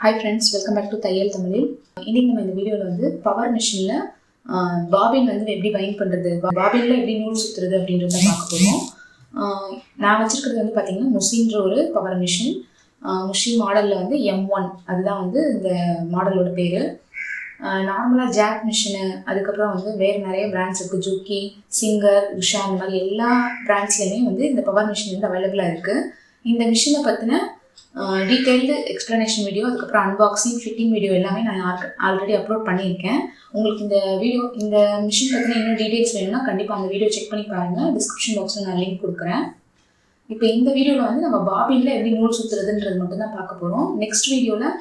Hi friends welcome back to தையல் தமிழில் இன்னைக்கு நம்ம இந்த வீடியோவில் வந்து பவர் மிஷினில் பாபின் வந்து எப்படி பைண்ட் பண்ணுறது பாபினில் எப்படி நூல் சுற்றுறது அப்படின்றத பார்க்க போகிறோம் நான் வச்சுருக்கிறது வந்து பார்த்தீங்கன்னா முஷின்ற ஒரு பவர் மிஷின் முஷி மாடலில் வந்து எம் ஒன் அதுதான் வந்து இந்த மாடலோட பேர். நார்மலாக ஜாக் மிஷினு அதுக்கப்புறம் வந்து வேறு நிறைய பிராண்ட்ஸ் இருக்குது ஜூக்கி சிங்கர் உஷா இந்த மாதிரி எல்லா பிராண்ட்ஸ்லையுமே வந்து இந்த பவர் மிஷின் வந்து அவைலபிளாக இருக்குது இந்த மிஷினை பற்றின டீட்டெயில்டு எக்ஸ்ப்ளனேஷன் வீடியோ அதுக்கப்புறம் அன்பாக்சிங் ஃபிட்டிங் வீடியோ எல்லாமே நான் ஆல்ரெடி அப்லோட் பண்ணியிருக்கேன். உங்களுக்கு இந்த வீடியோ இந்த மிஷின் பற்றின இன்னும் டீட்டெயில்ஸ் வேணும்னா கண்டிப்பாக அந்த வீடியோ செக் பண்ணி பாருங்கள் டிஸ்கிரிப்ஷன் பாக்ஸில் நான் லிங்க் கொடுக்குறேன். இப்போ இந்த வீடியோவில் வந்து நம்ம பாபினில் எப்படி நூல் சுற்றுறதுன்றது மட்டும் தான் பார்க்க போகிறோம் நெக்ஸ்ட் வீடியோவில்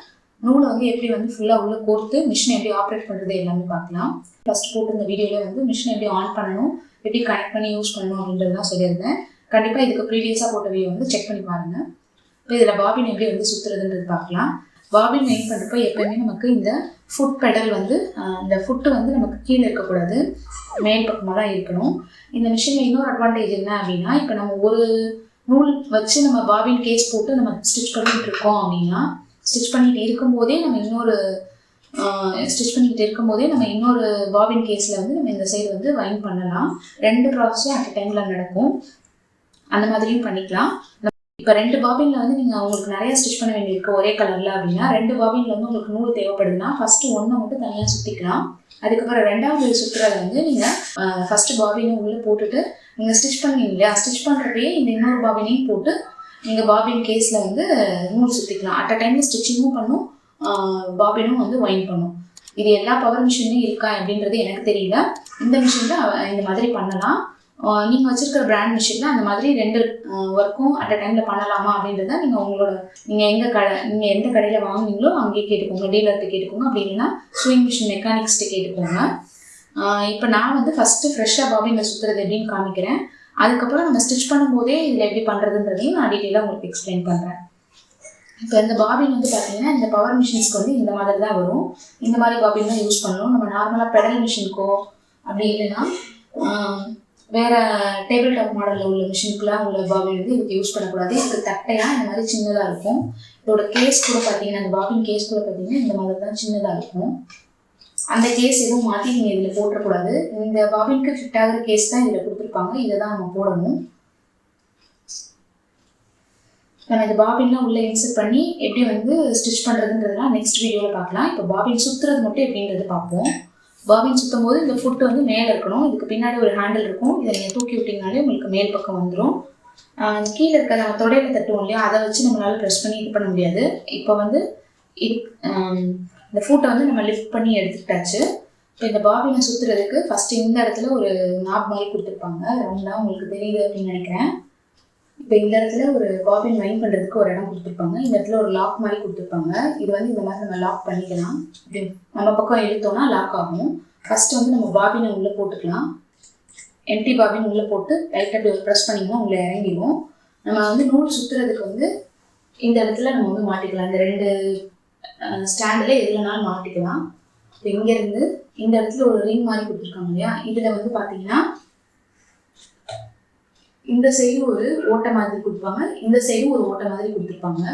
நூலை வந்து எப்படி வந்து ஃபுல்லாக உள்ளே கோர்த்து மிஷினை எப்படி ஆப்ரேட் பண்ணுறது எல்லாமே பார்க்கலாம். ஃபஸ்ட் போட்டு இந்த வீடியோவில் வந்து மிஷினை எப்படி ஆன் பண்ணணும் எப்படி கனெக்ட் பண்ணி யூஸ் பண்ணணும் அப்படின்றதுலாம் சொல்லியிருந்தேன். கண்டிப்பாக இதுக்கு ப்ரீவியஸாக போட்ட வீடியோ வந்து செக் பண்ணி பாருங்கள் இப்போ இதில் பாபின் எப்படி வந்து சுற்றுறதுன்றது பார்க்கலாம் பாபின் மெயின் பண்ணுறப்ப எப்போயுமே நமக்கு இந்த ஃபுட் பெடல் வந்து இந்த ஃபுட்டு வந்து நமக்கு கீழே இருக்கக்கூடாது. மேல் பக்கமாக தான் இருக்கணும். இந்த மிஷினில் இன்னொரு அட்வான்டேஜ் என்ன அப்படின்னா இப்போ நம்ம ஒரு நூல் வச்சு நம்ம பாபின் கேஸ் போட்டு நம்ம ஸ்டிச் பண்ணிகிட்டு இருக்கோம் அப்படின்னா ஸ்டிச் பண்ணிகிட்டு இருக்கும்போதே நம்ம இன்னொரு ஸ்டிச் பண்ணிக்கிட்டு இருக்கும்போதே நம்ம இன்னொரு பாபின் கேஸில் வந்து நம்ம இந்த சைடு வந்து வைன் பண்ணலாம். ரெண்டு ப்ராசஸும் அட் டைமில் நடக்கும். அந்த மாதிரியும் பண்ணிக்கலாம். இப்போ ரெண்டு பாபினில் வந்து நீங்கள் உங்களுக்கு நிறைய ஸ்டிச் பண்ண வேண்டியிருக்கு ஒரே கலரில் அப்படின்னா ரெண்டு பாபினில் வந்து உங்களுக்கு நூல் தேவைப்படுதுன்னா ஃபஸ்ட்டு ஒன்றை மட்டும் தனியாக சுற்றிக்கலாம் அதுக்கப்புறம் ரெண்டாவது சுற்றுறத வந்து நீங்கள் ஃபஸ்ட்டு பாபினை உள்ளே போட்டுட்டு நீங்கள் ஸ்டிச் பண்ணுவீங்க இல்லையா? ஸ்டிச் பண்ணுறப்பயே இந்த இன்னொரு பாபினையும் போட்டு நீங்கள் பாபின் கேஸில் வந்து நூல் சுற்றிக்கலாம் அட் அ டைமில் ஸ்டிச்சிங்கும் பண்ணும் பாபினும் வந்து ஒயின் பண்ணும். இது எல்லா பவர் மிஷின்லையும் இருக்கா அப்படின்றது எனக்கு தெரியல. இந்த மிஷினில் இந்த மாதிரி பண்ணலாம். நீங்கள் வச்சிருக்கிற பிராண்ட் மிஷினில் அந்த மாதிரி ரெண்டு ஒர்க்கும் அட் அ டைமில் பண்ணலாமா அப்படின்றத நீங்கள் உங்களோட நீங்கள் எங்கே கடை நீங்கள் எந்த கடையில் வாங்குனீங்களோ அங்கேயே கேட்டுக்கோங்க டீலர்கிட்ட கேட்டுக்கோங்க. அப்படி இல்லைன்னா ஸ்விங் மிஷின் மெக்கானிக்ஸ்ட்டு கேட்டுக்கோங்க. இப்போ நான் வந்து ஃபஸ்ட்டு ஃப்ரெஷ்ஷாக பாபினில் சுற்றுறது எப்படின்னு காமிக்கிறேன். அதுக்கப்புறம் நம்ம ஸ்டிச் பண்ணும்போதே இதில் எப்படி பண்ணுறதுன்றதையும் நான் டீட்டெயிலாக உங்களுக்கு எக்ஸ்பிளைன் பண்ணுறேன் இப்போ இந்த பாபின் வந்து பார்த்தீங்கன்னா இந்த பவர் மிஷின்ஸ்க்கு வந்து இந்த மாதிரி தான் வரும். இந்த மாதிரி பாபின் தான் யூஸ் பண்ணணும். நம்ம நார்மலாக பெடல் மிஷினுக்கோ அப்படி இல்லைன்னா வேற டேபிள் டாப் மாடலில் உள்ள மிஷினுக்குலாம் உள்ள பாபின் வந்து இதுக்கு யூஸ் பண்ணக்கூடாது. இதுக்கு தட்டையாக இந்த மாதிரி சின்னதாக இருக்கும். இதோட கேஸ் கூட பார்த்தீங்கன்னா அந்த பாபின் கேஸ் கூட பார்த்தீங்கன்னா இந்த மாதிரி தான் சின்னதாக இருக்கும். அந்த கேஸ் எதுவும் மாற்றி நீங்கள் இதில் போட்டக்கூடாது இந்த பாபினுக்கு ஃபிட் ஆகிற கேஸ் தான் இதில் கொடுத்துருப்பாங்க. இதை தான் நம்ம போடணும். நம்ம இந்த பாபின்லாம் உள்ளே இன்சர்ட் பண்ணி எப்படி வந்து ஸ்டிச் பண்ணுறதுன்றதுலாம் நெக்ஸ்ட் வீடியோவில் பார்க்கலாம். இப்போ பாபின் சுற்றுறது மட்டும் எப்படின்றது பார்ப்போம். பாபின் சுற்றும் போது இந்த ஃபுட்டு வந்து மேலே இருக்கணும். இதுக்கு பின்னாடி ஒரு ஹேண்டில் இருக்கும். இதை நீங்கள் தூக்கி விட்டிங்கனாலே உங்களுக்கு மேல் பக்கம் வந்துடும் கீழே இருக்க நம்ம தொடையில தட்டுவோம் இல்லையா? அதை வச்சு நம்மளால் ப்ரெஸ் பண்ணி இது பண்ண முடியாது. இப்போ வந்து இது இந்த ஃபுட்டை வந்து நம்ம லிஃப்ட் பண்ணி எடுத்துக்கிட்டாச்சு. இப்போ இந்த பாபினை சுற்றுறதுக்கு ஃபஸ்ட்டு இந்த இடத்துல ஒரு நாப் மாதிரி கொடுத்துருப்பாங்க. ரவுண்டாக உங்களுக்கு தெரியுது அப்படின்னு நினைக்கிறேன். இப்போ இந்த இடத்துல ஒரு காபின் வைன் பண்ணுறதுக்கு ஒரு இடம் கொடுத்துருப்பாங்க. இந்த இடத்துல ஒரு லாக் மாதிரி கொடுத்துருப்பாங்க. இது வந்து இந்த மாதிரி நம்ம லாக் பண்ணிக்கலாம். இப்படி நம்ம பக்கம் இழுத்தோம்னா லாக் ஆகும். ஃபர்ஸ்ட் வந்து நம்ம பாபினை உள்ளே போட்டுக்கலாம். எம்டி பாபின் உள்ளே போட்டு லைட்டாக அப்படி ப்ரெஸ் பண்ணிங்கன்னா உள்ளே இறங்கிடும் நம்ம வந்து நூல் சுற்றுறதுக்கு வந்து இந்த இடத்துல நம்ம வந்து மாட்டிக்கலாம். இந்த ரெண்டு ஸ்டாண்டில் எதுலனாலும் மாட்டிக்கலாம். இப்போ இங்கேருந்து இந்த இடத்துல ஒரு ரிங் மாதிரி கொடுத்துருக்காங்க இல்லையா? இதில் வந்து பார்த்தீங்கன்னா இந்த சைடு ஒரு ஓட்டை மாதிரி கொடுப்பாங்க. இந்த சைடு ஒரு ஓட்டை மாதிரி கொடுத்துருப்பாங்க.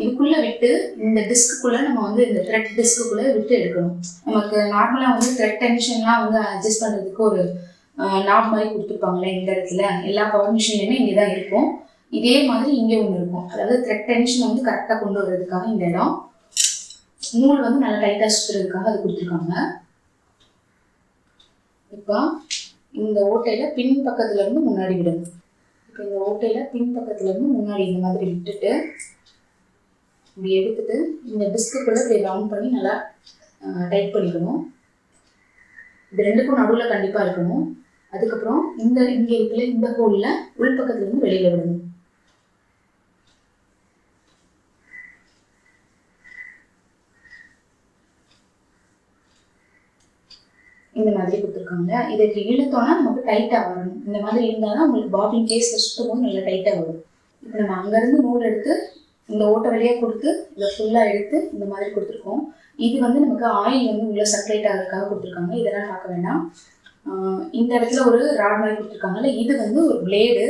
இதுக்குள்ள விட்டு இந்த டிஸ்க்குள்ள நம்ம வந்து இந்த த்ரெட் டிஸ்க்குள்ள விட்டு எடுக்கணும். நமக்கு நார்மலாக வந்து த்ரெட் டென்ஷன்லாம் வந்து அட்ஜஸ்ட் பண்ணுறதுக்கு ஒரு நாப் மாதிரி கொடுத்துருப்பாங்களே இந்த இடத்துல. எல்லா பவர் மிஷின்லையுமே இங்கே தான் இருக்கும். இதே மாதிரி இங்கே ஒன்று இருக்கும். அதாவது த்ரெட் டென்ஷன் வந்து கரெக்டாக கொண்டு வர்றதுக்காக இந்த இடம். நூல் வந்து நல்லா டைட்டாக சுற்றுறதுக்காக அது கொடுத்துருக்காங்க. இப்போ இந்த ஓட்டையில பின் பக்கத்துல இருந்து முன்னாடி விடணும். இப்போ இந்த ஓட்டையில் பின் இருந்து முன்னாடி இந்த மாதிரி விட்டுட்டு இப்படி எடுத்துட்டு இந்த டிஸ்க்குள்ளே இப்படி ரவுண்ட் பண்ணி நல்லா டைட் பண்ணிக்கணும். இது ரெண்டுக்கும் நடுவில் கண்டிப்பாக இருக்கணும். அதுக்கப்புறம் இந்த இங்கே இருக்கிற இந்த ஹோலில் உள் வெளியில் விடணும். இந்த மாதிரி கொடுத்துருக்காங்க. இதுக்கு இழுத்தோன்னா நமக்கு டைட்டாக வரணும் இந்த மாதிரி இருந்தால் தான் உங்களுக்கு பாபின் கேஸில் சுற்றும் போது நல்லா டைட்டாக வரும். இப்போ நம்ம அங்கேருந்து நூல் எடுத்து இந்த ஓட்ட வழியாக கொடுத்து இதை ஃபுல்லாக எடுத்து இந்த மாதிரி கொடுத்துருக்கோம். இது வந்து நமக்கு ஆயில் வந்து உள்ள சர்க்குலேட் ஆகிறதுக்காக கொடுத்துருக்காங்க. இதெல்லாம் பார்க்க வேண்டாம். இந்த இடத்துல ஒரு ராட் மாதிரி கொடுத்துருக்காங்கல்ல இது வந்து ஒரு பிளேடு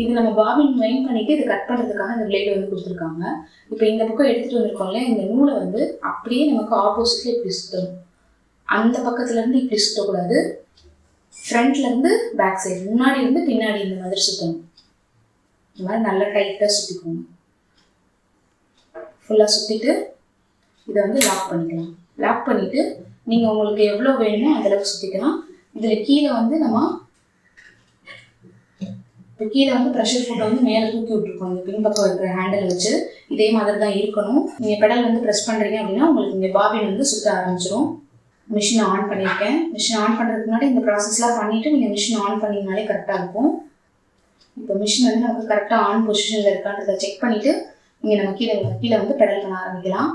இது நம்ம பாபின் மைன் பண்ணிட்டு இது கட் பண்ணுறதுக்காக இந்த பிளேடு வந்து கொடுத்துருக்காங்க. இப்போ இந்த பக்கம் எடுத்துகிட்டு வந்திருக்கோம்ல இந்த நூலை வந்து அப்படியே நமக்கு ஆப்போசிட்ல இப்படி சுத்தணும். அந்த பக்கத்துல இருந்து இப்படி சுற்றக்கூடாது ஃப்ரண்ட்ல இருந்து பேக் சைடு முன்னாடி இருந்து பின்னாடி இந்த மாதிரி சுற்றணும் இந்த மாதிரி நல்லா டைட்டாக சுற்றிக்கோங்க ஃபுல்லாக சுற்றிட்டு இதை வந்து லாக் பண்ணிக்கலாம். லாக் பண்ணிவிட்டு நீங்கள் உங்களுக்கு எவ்வளோ வேணுமோ அந்த அளவுக்கு சுற்றிக்கலாம் இதில் கீழே வந்து நம்ம இப்போ கீழே வந்து ப்ரெஷர் ஃபுட்டை வந்து மேலே தூக்கி விட்டுருக்கோம். இந்த பின்பக்கம் இருக்கிற ஹேண்டில் வச்சு. இதே மாதிரி தான் இருக்கணும். நீங்கள் பெடல் வந்து ப்ரெஸ் பண்ணுறீங்க அப்படின்னா உங்களுக்கு இங்கே பாபின் வந்து சுற்ற ஆரம்பிச்சிடும் மிஷினை ஆன் பண்ணியிருக்கேன் மிஷின் ஆன் பண்ணுறதுக்கு முன்னாடி இந்த ப்ராசஸ்லாம் பண்ணிவிட்டு நீங்கள் மிஷின் ஆன் பண்ணிங்கனாலே கரெக்டாக இருக்கும். இப்போ மிஷின் வந்து நமக்கு கரெக்டாக ஆன் பொசிஷனில் இருக்கான்றதை செக் பண்ணிவிட்டு நீங்கள் நம்ம கீழே கீழே வந்து பெடல் பண்ண ஆரம்பிக்கலாம்.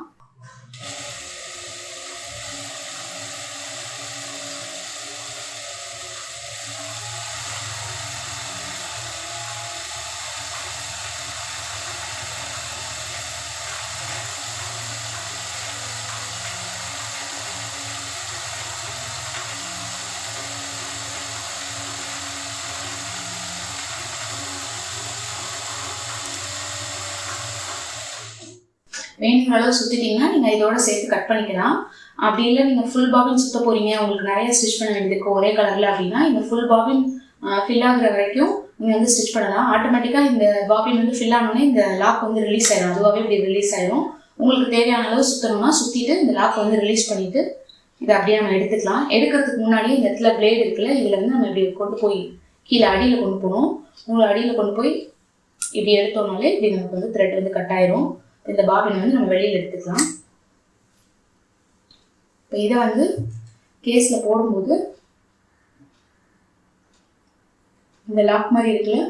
வேணுங்கிற அளவு சுற்றிட்டீங்கன்னா நீங்கள் இதோட சேர்த்து கட் பண்ணிக்கலாம். அப்படி இல்லை நீங்கள் ஃபுல் பாபின் சுத்த போகிறீங்க உங்களுக்கு நிறைய ஸ்டிச் பண்ண வேண்டியது ஒரே கலரில் அப்படின்னா இந்த ஃபுல் பாபின் ஃபில் ஆகுற வரைக்கும் நீங்கள் வந்து ஸ்டிச் பண்ணலாம். ஆட்டோமேட்டிக்காக இந்த பாபின் வந்து ஃபில் ஆனோடனே இந்த லாக் வந்து ரிலீஸ் ஆயிடும் அதுவாகவே இப்படி ரிலீஸ் ஆயிடும் உங்களுக்கு தேவையான அளவு சுற்றணும்னா சுற்றிட்டு இந்த லாக் வந்து ரிலீஸ் பண்ணிவிட்டு இதை அப்படியே நம்ம எடுத்துக்கலாம். எடுக்கிறதுக்கு முன்னாடியே இந்த இடத்துல பிளேடு இருக்குல்ல இதில் வந்து நம்ம இப்படி கொண்டு போய் கீழே அடியில் கொண்டு போகணும். உங்களை அடியில் கொண்டு போய் இப்படி எடுத்தோம்னாலே இப்படி நமக்கு வந்து த்ரெட் வந்து கட் ஆயிரும். இந்த பாபினை வந்து நம்ம வெளியில் எடுத்துக்கலாம். இப்போ இதை வந்து கேஸில் போடும்போது இந்த லாக் மாதிரி இருக்குல்ல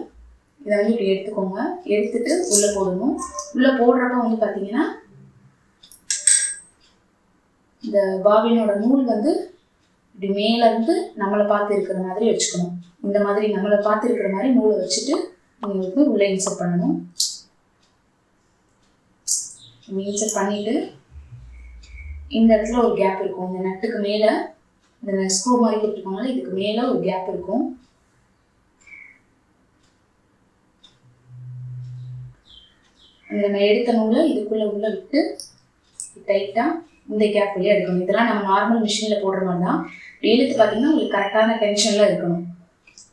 இதை வந்து இப்படி எடுத்துக்கோங்க. எடுத்துட்டு உள்ளே போடணும். உள்ளே போடுறப்ப வந்து பார்த்தீங்கன்னா இந்த பாபினோட நூல் வந்து இப்படி மேலேருந்து நம்மளை பார்த்து இருக்கிற மாதிரி வச்சுக்கணும். இந்த மாதிரி நம்மளை பார்த்து இருக்கிற மாதிரி நூலை வச்சுட்டு உங்களுக்கு உள்ளே இன்சர்ட் பண்ணணும். இன்சர்ட் பண்ணிட்டு இந்த இடத்துல ஒரு கேப் இருக்கும். இந்த நட்டுக்கு மேலே இந்த ஸ்க்ரூ மாதிரி கொடுத்துருக்காங்களா இதுக்கு மேலே ஒரு கேப் இருக்கும். அந்த நம்ம எடுத்த நூலை இதுக்குள்ளே உள்ள விட்டு டைட்டாக இந்த கேப் வழியாக எடுக்கணும். இதெல்லாம் நம்ம நார்மல் மிஷினில் போடுற மாதிரி தான். இழுத்து பார்த்தீங்கன்னா உங்களுக்கு கரெக்டான டென்ஷனில் இருக்கணும்.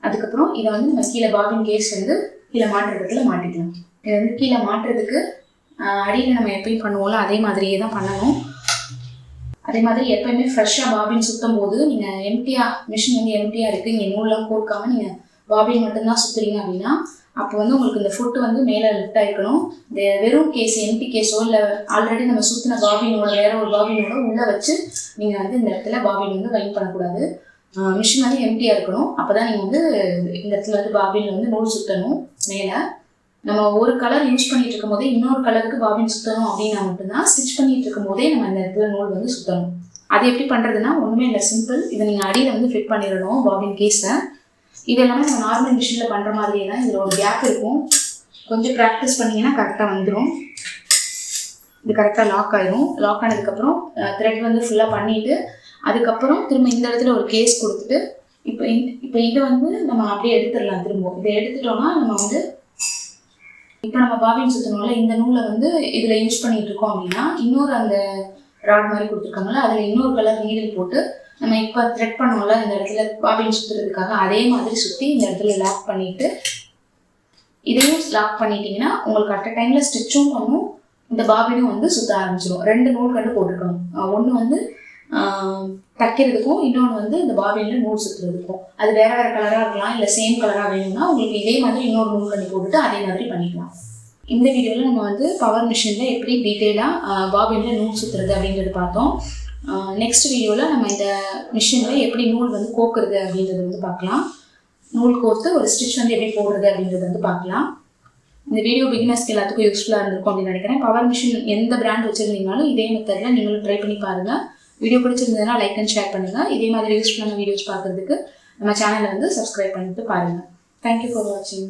அதுக்கப்புறம் இதை வந்து நம்ம கீழே பாபின் கேஸ் வந்து கீழே மாட்டுறதுக்குள்ள மாட்டிக்கலாம். இதை வந்து கீழே மாட்டுறதுக்கு அடியில் நம்ம எப்பயும் பண்ணுவோம்ல அதே மாதிரியே தான் பண்ணணும். அதே மாதிரி எப்பயுமே ஃப்ரெஷ்ஷாக பாபின் சுற்றும் போது நீங்கள் எம்டியாக மிஷின் வந்து எம்டியாக இருக்குது இங்கே நூல்லாம் கோர்க்காமல் நீங்கள் பாபின் மட்டும்தான் சுற்றுறீங்க அப்படின்னா அப்போ வந்து உங்களுக்கு இந்த ஃபுட்டு வந்து மேலே லிஃப்ட் ஆகிக்கணும் இந்த வெறும் கேஸ் எம்டி கேஸோ இல்லை ஆல்ரெடி நம்ம சுற்றின பாபினோட வேற ஒரு பாபினோட உள்ளே வச்சு நீங்கள் வந்து இந்த இடத்துல பாபின் வந்து வைன் பண்ணக்கூடாது. மிஷின் வந்து எம்டியாக இருக்கணும். அப்போ தான் நீங்கள் வந்து இந்த இடத்துல வந்து பாபின் வந்து நூல் சுற்றணும் மேலே. நம்ம ஒரு கலர் யூஸ் பண்ணிட்டு இருக்கும் போதே இன்னொரு கலருக்கு பாபின் சுற்றணும் அப்படின்னா மட்டும்தான் ஸ்டிச் பண்ணிட்டு இருக்கும் போதே நம்ம இந்த இடத்துல நூல் வந்து சுற்றணும் அது எப்படி பண்ணுறதுன்னா ஒன்றுமே இல்லை சிம்பிள் இதை நீங்கள் அடியில் வந்து ஃபிட் பண்ணிடணும் பாபின் கேஸை இது எல்லாமே நம்ம நார்மல் மிஷினில் பண்ணுற மாதிரியே தான் இதில் ஒரு கேப் இருக்கும். கொஞ்சம் ப்ராக்டிஸ் பண்ணிங்கன்னா கரெக்டாக வந்துடும் இது கரெக்டாக லாக் ஆயிரும். லாக் ஆனதுக்கப்புறம் த்ரெட் வந்து ஃபுல்லாக பண்ணிவிட்டு அதுக்கப்புறம் திரும்ப இந்த இடத்துல ஒரு கேஸ் கொடுத்துட்டு இப்போ இப்போ இதை வந்து நம்ம அப்படியே எடுத்துடலாம் திரும்ப. இதை எடுத்துட்டோம்னா நம்ம வந்து இப்போ நம்ம பாபின் சுற்றணும்ல இந்த நூலை வந்து இதில் யூஸ் பண்ணிட்டு இருக்கோம் அப்படின்னா இன்னொரு அந்த ராட் மாதிரி கொடுத்துருக்காங்கல்ல அதில் இன்னொரு கலர் நீடில் போட்டு நம்ம இப்போ த்ரெட் பண்ணோம்ல இந்த இடத்துல பாபின் சுற்றுறதுக்காக அதே மாதிரி சுற்றி இந்த இடத்துல லாக் பண்ணிட்டு இதையும் லாக் பண்ணிட்டீங்கன்னா உங்களுக்கு அட் டைமில் ஸ்டிச்சும் பண்ணும் இந்த பாபினும் வந்து சுற்ற ஆரம்பிச்சிடும் ரெண்டு நூல் கண்டு போட்டிருக்கணும் ஒன்று வந்து தைக்கிறதுக்கும் இன்னொன்று வந்து இந்த பாபினில் நூல் சுற்றுறதுக்கும் அது வேற வேற கலராக இருக்கலாம் இல்லை சேம் கலராக வேணும்னா உங்களுக்கு இதே மாதிரி இன்னொரு நூல் பண்ணி போட்டுட்டு அதே மாதிரி பண்ணிக்கலாம். இந்த வீடியோவில் நம்ம வந்து பவர் மிஷினில் எப்படி டீட்டெயிலாக பாபினில் நூல் சுற்றுறது அப்படின்றது பார்த்தோம். நெக்ஸ்ட் வீடியோவில் நம்ம இந்த மிஷினில் எப்படி நூல் வந்து கோக்குறது அப்படின்றது வந்து பார்க்கலாம். நூல் கோர்த்து ஒரு ஸ்டிச் வந்து எப்படி போடுறது அப்படின்றது வந்து பார்க்கலாம். இந்த வீடியோ பிகினர்ஸ்க்கு எல்லாத்துக்கும் யூஸ்ஃபுல்லாக இருந்திருக்கும் அப்படின்னு நினைக்கிறேன். பவர் மிஷின் எந்த பிராண்ட் வச்சுருந்தீங்கனாலும் இதே மெத்தடில் நீங்களும் ட்ரை பண்ணி பாருங்கள் வீடியோ பிடிச்சிருந்ததுன்னா லைக் அண்ட் ஷேர் பண்ணுங்கள் இதே மாதிரி யூஸ்ஃபுல்லான வீடியோஸ் பார்க்குறதுக்கு நம்ம சேனலை வந்து சப்ஸ்கிரைப் பண்ணிட்டு பாருங்கள் தேங்க்யூ ஃபார் வாட்சிங்